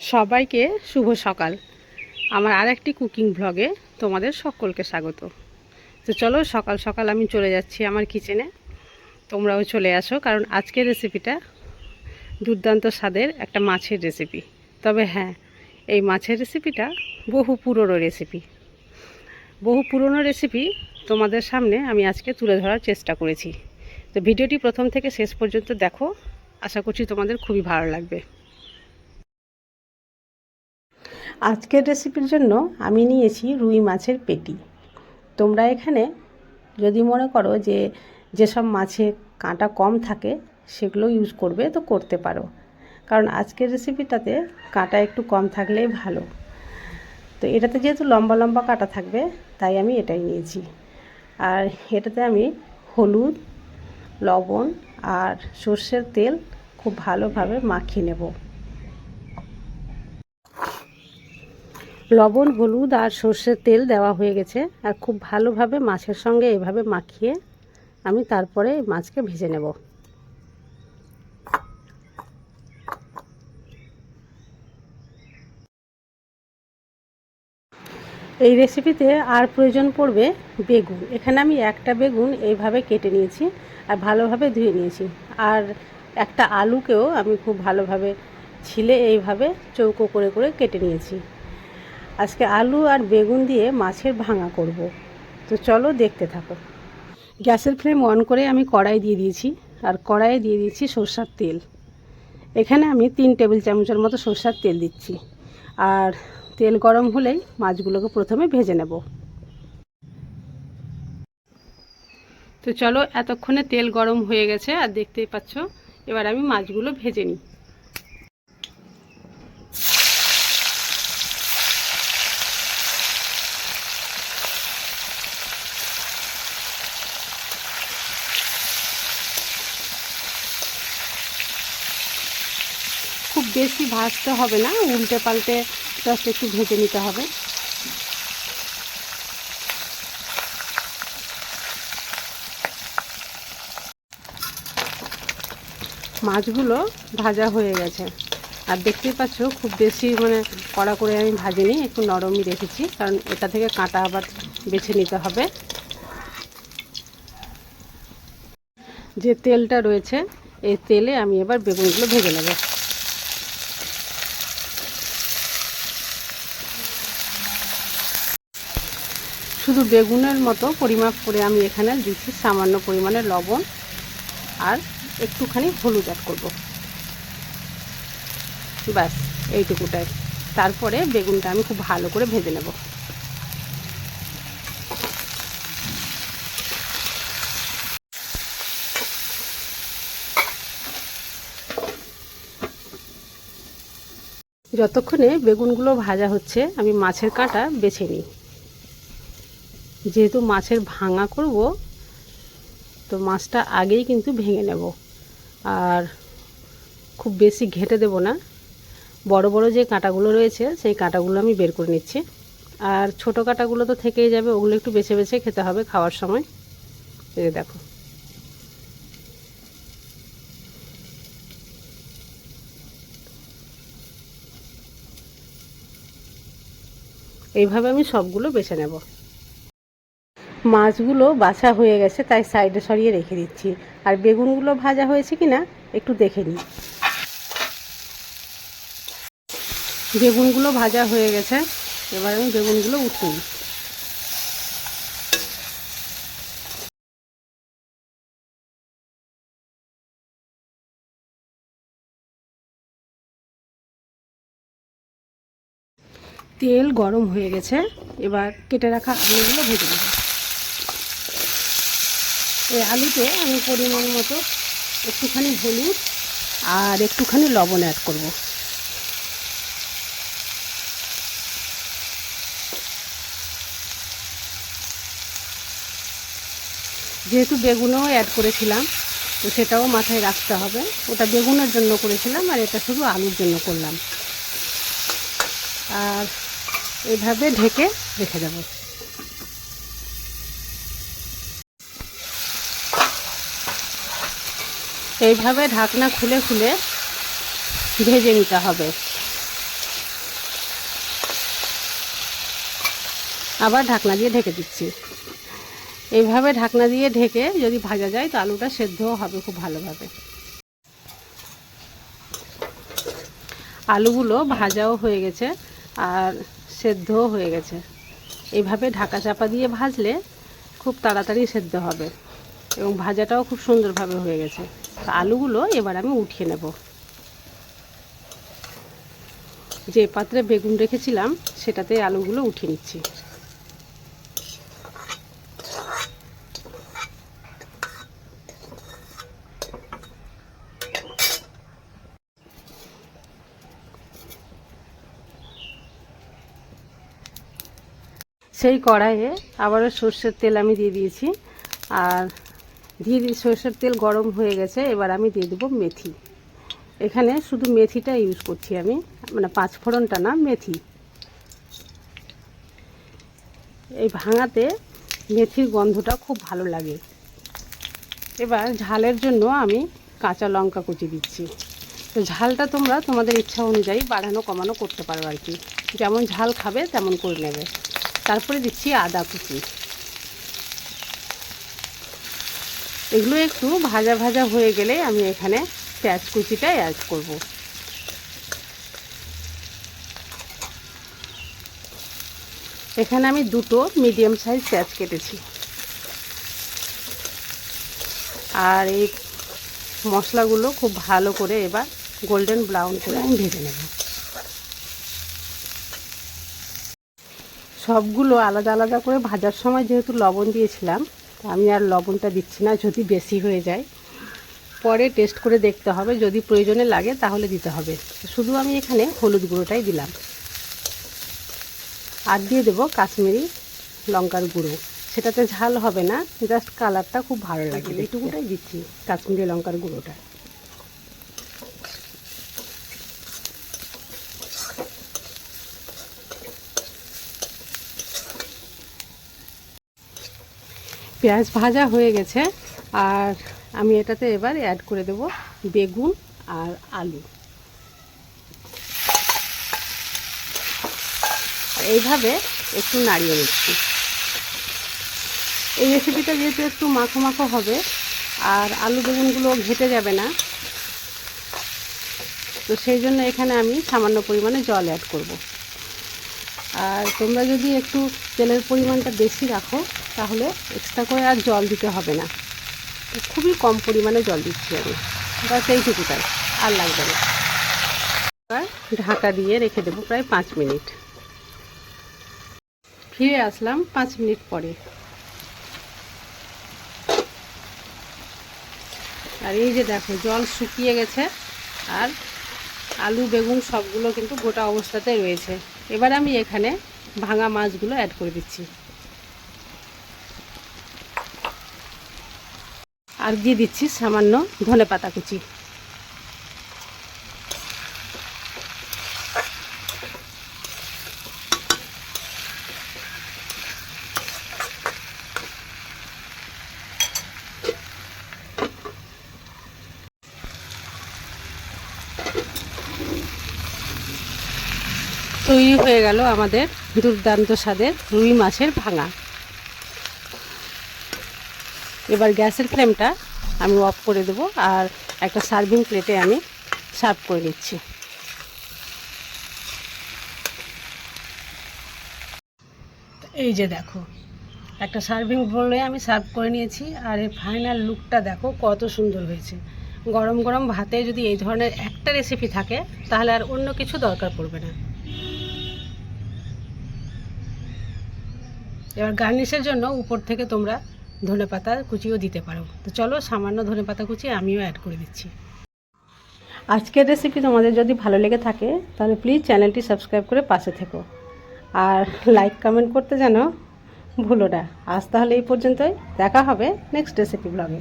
সবাইকে শুভ সকাল। আমার আর একটি কুকিং ব্লগে তোমাদের সকলকে স্বাগত। তো চলো সকাল সকাল আমি চলে যাচ্ছি আমার কিচেনে তোমরাও চলে আসো, কারণ আজকের রেসিপিটা দুর্দান্ত স্বাদের একটা মাছের রেসিপি তবে হ্যাঁ এই মাছের রেসিপিটা বহু পুরনো রেসিপি বহু পুরনো রেসিপি তোমাদের সামনে আমি আজকে তুলে ধরার চেষ্টা করেছি। তো ভিডিওটি প্রথম থেকে শেষ পর্যন্ত দেখো। আশা করছি তোমাদের খুবই ভালো লাগবে। আজকের রেসিপির জন্য আমি নিয়েছি রুই মাছের পেটি। তোমরা এখানে যদি মনে করো যে যেসব মাছে কাঁটা কম থাকে, সেগুলো ইউজ করবে তো করতে পারো। কারণ আজকের রেসিপিটাতে কাঁটা একটু কম থাকলেই ভালো। তো এটাতে যেহেতু লম্বা লম্বা কাঁটা থাকবে, তাই আমি এটাই নিয়েছি। আর এটাতে আমি হলুদ, লবণ আর সর্ষের তেল খুব ভালোভাবে মাখিয়ে নেব। লবণ, হলুদ আর সর্ষের তেল দেওয়া হয়ে গেছে। আর খুব ভালোভাবে মাছের সঙ্গে এভাবে মাখিয়ে আমি তারপরে মাছকে ভেজে নেব। এই রেসিপিতে আর প্রয়োজন পড়বে বেগুন। এখানে আমি একটা বেগুন এইভাবে কেটে নিয়েছি আর ভালোভাবে ধুয়ে নিয়েছি। আর একটা আলুকেও আমি খুব ভালোভাবে ছিলে এইভাবে চৌকো করে করে কেটে নিয়েছি। আজকে আলু আর বেগুন দিয়ে মাছের ভাঙা করব। তো চলো দেখতে থাকো। গ্যাসের ফ্লেম অন করে আমি কড়াই দিয়ে দিয়েছি, আর কড়াইয়ে দিয়ে দিয়েছি সর্ষার তেল। এখানে আমি তিন টেবিল চামচের মতো সর্ষার তেল দিচ্ছি, আর তেল গরম হলেই মাছগুলোকে প্রথমে ভেজে নেব। তো চলো, এতক্ষণে তেল গরম হয়ে গেছে, আর দেখতেই পাচ্ছ, এবার আমি মাছগুলো ভেজে নিই খুব বেশি ভাজতে হবে না, উল্টে পাল্টে জাস্ট একটু ভেজে নিতে হবে। মাছগুলো ভাজা হয়ে গেছে। আর দেখতেই পাচ্ছ, খুব বেশি মানে কড়া করে আমি ভাজিনি, একটু নরমই রেখেছি, কারণ এটা থেকে কাঁটা আবার বেছে নিতে হবে। যে তেলটা রয়েছে, এই তেলে আমি এবার বেগুনগুলো ভেজে নেব। শুধু বেগুনের মতো পরিমাপ করে আমি এখানে দিচ্ছি সামান্য পরিমাণে লবণ আর একটুখানি হলুদ অ্যাড করব। ব্যাস, এইটুকুটাই। তারপরে বেগুনটা আমি খুব ভালো করে ভেজে নেব। যতক্ষণে বেগুনগুলো ভাজা হচ্ছে, আমি মাছের কাঁটা বেছে নিই। যেহেতু মাছের ভাঙা করব, তো মাছটা আগেই কিন্তু ভেঙে নেব। আর খুব বেশি ঘেটে দেব না। বড় বড় যে কাঁটাগুলো রয়েছে, সেই কাঁটাগুলো আমি বের করে নিচ্ছি। আর ছোট কাঁটাগুলো তো থেকেই যাবে, ওগুলো একটু বেছে বেছে খেতে হবে খাওয়ার সময়। এই দেখো। এইভাবে আমি সবগুলো বেছে নেব। মাছগুলো বাছা হয়ে গেছে, তাই সাইডে সরিয়ে রেখে দিচ্ছি। আর বেগুনগুলো ভাজা হয়েছে কি না একটু দেখে নিই। বেগুনগুলো ভাজা হয়ে গেছে, এবার আমি বেগুনগুলো উঠুন তেল গরম হয়ে গেছে, এবার কেটে রাখা আলুগুলো ভেজে নেব। এই আলুতে আমি পরিমাণ মতো একটুখানি হলুদ আর একটুখানি লবণ অ্যাড করব। যেহেতু বেগুনও অ্যাড করেছিলাম, তো সেটাও মাথায় রাখতে হবে। ওটা বেগুনের জন্য করেছিলাম আর এটা শুধু আলুর জন্য করলাম। আর এভাবে ঢেকে রেখে দেবো। এইভাবে ঢাকনা খুলে খুলে ভেজে নিতে হবে। আবার ঢাকনা দিয়ে ঢেকে দিচ্ছি। এইভাবে ঢাকনা দিয়ে ঢেকে যদি ভাজা যায় তো আলুটা সেদ্ধও হবে খুব ভালোভাবে। আলুগুলো ভাজাও হয়ে গেছে আর সেদ্ধও হয়ে গেছে। এইভাবে ঢাকা চাপা দিয়ে ভাজলে খুব তাড়াতাড়ি সেদ্ধ হবে এবং ভাজাটাও খুব সুন্দরভাবে হয়ে গেছে। আলুগুলো এবার আমি উঠিয়ে নেব। যে পাত্রে বেগুন রেখেছিলাম, সেটাতে আলুগুলো উঠিয়ে নিচ্ছি। সেই কড়াইয়ে আবারও সর্ষের তেল আমি দিয়ে দিয়েছি। আর দিয়ে সর্ষের তেল গরম হয়ে গেছে, এবার আমি দিয়ে দেবো মেথি। এখানে শুধু মেথিটা ইউজ করছি আমি মানে পাঁচ ফোড়নটা না, মেথি। এই ভাঙাতে মেথির গন্ধটা খুব ভালো লাগে। এবার ঝালের জন্য আমি কাঁচা লঙ্কা কুচি দিচ্ছি। তো ঝালটা তোমরা তোমাদের ইচ্ছা অনুযায়ী বাড়ানো কমানো করতে পারো আর কি। যেমন ঝাল খাবে, তেমন করে নেবে। তারপরে দিচ্ছি আদা কুচি। এগুলো একটু ভাজা ভাজা হয়ে গেলে আমি এখানে পেঁয়াজ কুচিটা অ্যাড করব। এখানে আমি দুটো মিডিয়াম সাইজ পেঁয়াজ কেটেছি। আর এই মশলাগুলো খুব ভালো করে এবার গোল্ডেন ব্রাউন করে আমি ভেজে নেব। সবগুলো আলাদা আলাদা করে ভাজার সময় যেহেতু লবণ দিয়েছিলাম আমি আর লবণটা দিচ্ছি না যদি বেশি হয়ে যায়। পরে টেস্ট করে দেখতে হবে যদি প্রয়োজনে লাগে তাহলে দিতে হবে। শুধু আমি এখানে হলুদ গুঁড়োটাই দিলাম। আর দিয়ে দেবো কাশ্মীরি লঙ্কার গুঁড়ো। সেটাতে ঝাল হবে না জাস্ট কালারটা খুব ভালো লাগে এইটুকুটাই দিচ্ছি। কাশ্মীরি লঙ্কার গুঁড়োটা। পেঁয়াজ ভাজা হয়ে গেছে। আর আমি এটাতে এবার অ্যাড করে দেব বেগুন আর আলু। এইভাবে একটু নাড়িয়ে নিচ্ছি। এই রেসিপিটা যেহেতু একটু মাখো মাখো হবে, আর আলু বেগুনগুলো ঘেটে যাবে না, তো সেই জন্য এখানে আমি সামান্য পরিমাণে জল অ্যাড করব। আর তোমরা যদি একটু তেলের পরিমাণটা বেশি রাখো তাহলে এক্সট্রা করে আর জল দিতে হবে না। খুবই কম পরিমাণে জল দিচ্ছি আমি। বাস এইটুকুটাই আর লাগবে না। এবার ঢাকা দিয়ে রেখে দেবো প্রায় পাঁচ মিনিট। ফিরে আসলাম পাঁচ মিনিট পরে। আর এই যে দেখো, জল শুকিয়ে গেছে, আর আলু, বেগুন সবগুলো কিন্তু গোটা অবস্থাতে রয়েছে। এবার আমি এখানে ভাঙা মাছগুলো অ্যাড করে দিচ্ছি। আর দিয়ে দিচ্ছি, সামান্য ধনে পাতা কুচি। তৈরি হয়ে গেল আমাদের দুর্দান্ত স্বাদের রুই মাছের ভাঙা। এবার গ্যাসের ফ্লেমটা আমি অফ করে দেবো আর একটা সার্ভিং প্লেটে আমি সার্ভ করে নিচ্ছি। এই যে দেখো, একটা সার্ভিং বলে আমি সার্ভ করে নিয়েছি আর এর ফাইনাল লুকটা দেখো কত সুন্দর হয়েছে। গরম গরম ভাতে যদি এই ধরনের একটা রেসিপি থাকে, তাহলে আর অন্য কিছু দরকার পড়বে না। এবার গার্নিশের জন্য উপর থেকে তোমরা ধনে পাতা কুচিও দিতে পারো। তো চলো সামান্য ধনে পাতা কুচি আমিও অ্যাড করে দিচ্ছি। আজকের রেসিপি তোমাদের যদি ভালো লেগে থাকে, তাহলে প্লিজ চ্যানেলটি সাবস্ক্রাইব করে পাশে থেকো। আর লাইক কমেন্ট করতে যেন ভুলো না। আজ তাহলে এই পর্যন্তই। দেখা হবে নেক্সট রেসিপি ব্লগে